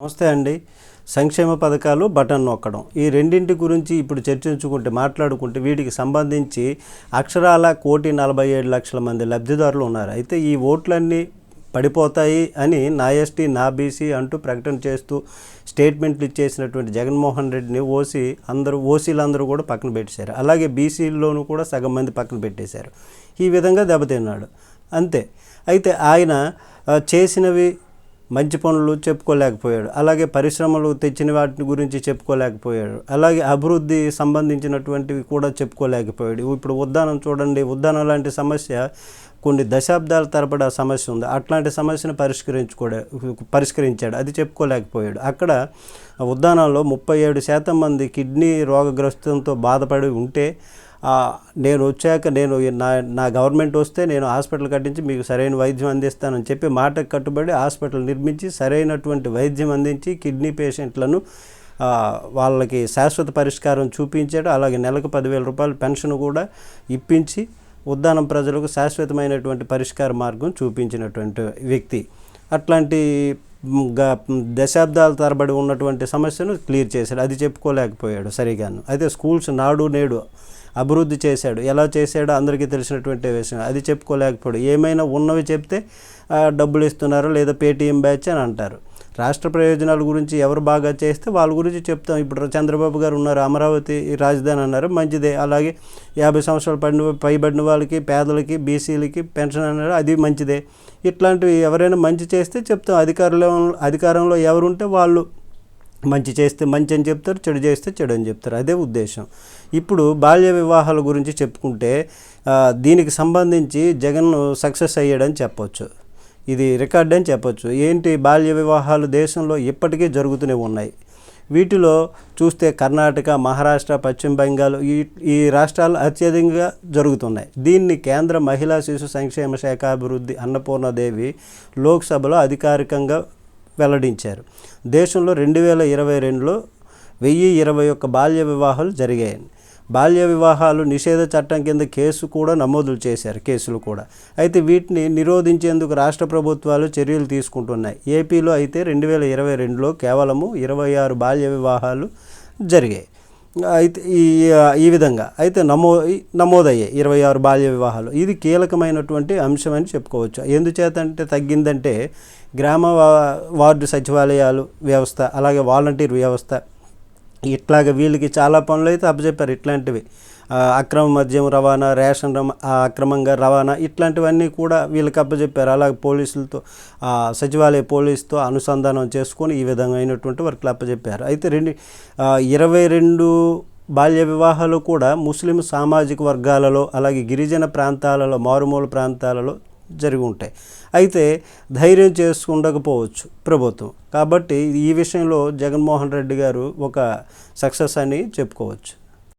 నమస్తే అండి. సంక్షేమ పథకాలు బటన్ నొక్కడం. ఈ రెండింటి గురించి ఇప్పుడు చర్చించుకుంటే మాట్లాడుకుంటే వీటికి సంబంధించి అక్షరాల కోటి నలభై ఏడు లక్షల మంది లబ్ధిదారులు ఉన్నారు. అయితే ఈ ఓట్లన్నీ పడిపోతాయి అని నా ఎస్టీ నా బీసీ అంటూ ప్రకటన చేస్తూ స్టేట్మెంట్లు ఇచ్చేసినటువంటి జగన్మోహన్ రెడ్డిని ఓసీ అందరూ ఓసీలందరూ కూడా పక్కన పెట్టేశారు. అలాగే బీసీల్లోనూ కూడా సగం మంది పక్కన పెట్టేశారు. ఈ విధంగా దెబ్బతిన్నాడు. అంతే. అయితే ఆయన చేసినవి మంచి పనులు చెప్పుకోలేకపోయాడు. అలాగే పరిశ్రమలు తెచ్చిన వాటి గురించి చెప్పుకోలేకపోయాడు. అలాగే అభివృద్ధి సంబంధించినటువంటివి కూడా చెప్పుకోలేకపోయాడు. ఇప్పుడు ఉద్దానం చూడండి. ఉద్దానం లాంటి సమస్య కొన్ని దశాబ్దాల తరబడి ఆ సమస్య ఉంది. అట్లాంటి సమస్యను పరిష్కరించుకోడా పరిష్కరించాడు. అది చెప్పుకోలేకపోయాడు. అక్కడ ఉద్దానంలో ముప్పై ఏడు శాతం మంది కిడ్నీ రోగగ్రస్తంతో బాధపడి ఉంటే నేను వచ్చాక నేను నా నా గవర్నమెంట్ వస్తే నేను హాస్పిటల్ కట్టించి మీకు సరైన వైద్యం అందిస్తానని చెప్పి మాటకు కట్టుబడి హాస్పిటల్ నిర్మించి సరైనటువంటి వైద్యం అందించి కిడ్నీ పేషెంట్లను వాళ్ళకి శాశ్వత పరిష్కారం చూపించాడు. అలాగే నెలకు పదివేల రూపాయలు పెన్షన్ కూడా ఇప్పించి ఉద్దానం ప్రజలకు శాశ్వతమైనటువంటి పరిష్కార మార్గం చూపించినటువంటి వ్యక్తి. అట్లాంటి గ- దశాబ్దాల తరబడి ఉన్నటువంటి సమస్యను క్లియర్ చేశాడు. అది చెప్పుకోలేకపోయాడు సరిగాను. అయితే స్కూల్స్ నాడు నేడు అభివృద్ధి చేశాడు. ఎలా చేశాడో అందరికీ తెలిసినటువంటి విషయం. అది చెప్పుకోలేకపోయాడు ఏమైనా ఉన్నవి చెప్తే డబ్బులు ఇస్తున్నారు లేదా పేటీఎం బ్యాచ్ అని అంటారు. రాష్ట్ర ప్రయోజనాల గురించి ఎవరు బాగా చేస్తే వాళ్ళ గురించి చెప్తాం. ఇప్పుడు చంద్రబాబు గారు ఉన్నారు అమరావతి రాజధాని అన్నారు మంచిదే. అలాగే యాభై సంవత్సరాలు పడిన పైబడిన వాళ్ళకి పేదలకి బీసీలకి పెన్షన్ అన్నారు అది మంచిదే. ఇట్లాంటివి ఎవరైనా మంచి చేస్తే చెప్తాం. అధికారంలో అధికారంలో ఎవరుంటే వాళ్ళు మంచి చేస్తే మంచి అని చెప్తారు చెడు చేస్తే చెడు అని చెప్తారు. అదే ఉద్దేశం. ఇప్పుడు బాల్య వివాహాల గురించి చెప్పుకుంటే దీనికి సంబంధించి జగన్ సక్సెస్ అయ్యాడని చెప్పొచ్చు. ఇది రికార్డ్ అని చెప్పొచ్చు. ఏంటి బాల్య వివాహాలు దేశంలో ఇప్పటికీ జరుగుతూనే ఉన్నాయి. వీటిలో చూస్తే కర్ణాటక మహారాష్ట్ర పశ్చిమ బెంగాల్ ఈ ఈ రాష్ట్రాలు అత్యధికంగా జరుగుతున్నాయి. దీన్ని కేంద్ర మహిళా శిశు సంక్షేమ శాఖ అభివృద్ధి అన్నపూర్ణదేవి లోక్సభలో అధికారికంగా వెల్లడించారు. దేశంలో రెండు వేల ఇరవై రెండులో వెయ్యి ఇరవై ఒక్క బాల్య వివాహాలు జరిగాయి. బాల్య వివాహాలు నిషేధ చట్టం కింద కేసు కూడా నమోదు చేశారు కేసులు కూడా. అయితే వీటిని నిరోధించేందుకు రాష్ట్ర ప్రభుత్వాలు చర్యలు తీసుకుంటున్నాయి. ఏపీలో అయితే రెండు వేల ఇరవై రెండులో కేవలము ఇరవై ఆరు బాల్య వివాహాలు జరిగాయి. అయితే ఈ ఈ విధంగా. అయితే నమో నమోదయ్యాయి ఇరవై ఆరు బాల్య వివాహాలు. ఇది కీలకమైనటువంటి అంశం అని చెప్పుకోవచ్చు. ఎందుచేతంటే తగ్గిందంటే గ్రామ వా- వార్డు సచివాలయాలు వ్యవస్థ అలాగే వాలంటీర్ వ్యవస్థ. ఇట్లాగ వీళ్ళకి చాలా పనులు అయితే అప్పచెప్పారు ఇట్లాంటివి. అక్రమ మద్యం రవాణా రేషన్ అక్రమంగా రవాణా ఇట్లాంటివన్నీ కూడా వీళ్ళకి అప్పచెప్పారు అలాగే పోలీసులతో సచివాలయ పోలీసుతో అనుసంధానం చేసుకొని ఈ విధమైనటువంటి వర్క్లు అప్పచెప్పారు అయితే రెండు ఇరవై రెండు బాల్య వివాహాలు కూడా ముస్లిం సామాజిక వర్గాలలో అలాగే గిరిజన ప్రాంతాలలో మారుమూల ప్రాంతాలలో జరిగి ఉంటాయి. అయితే ధైర్యం చేసుకుండకపోవచ్చు ప్రభుత్వం. కాబట్టి ఈ విషయంలో జగన్మోహన్ రెడ్డి గారు ఒక సక్సెస్ అని చెప్పుకోవచ్చు.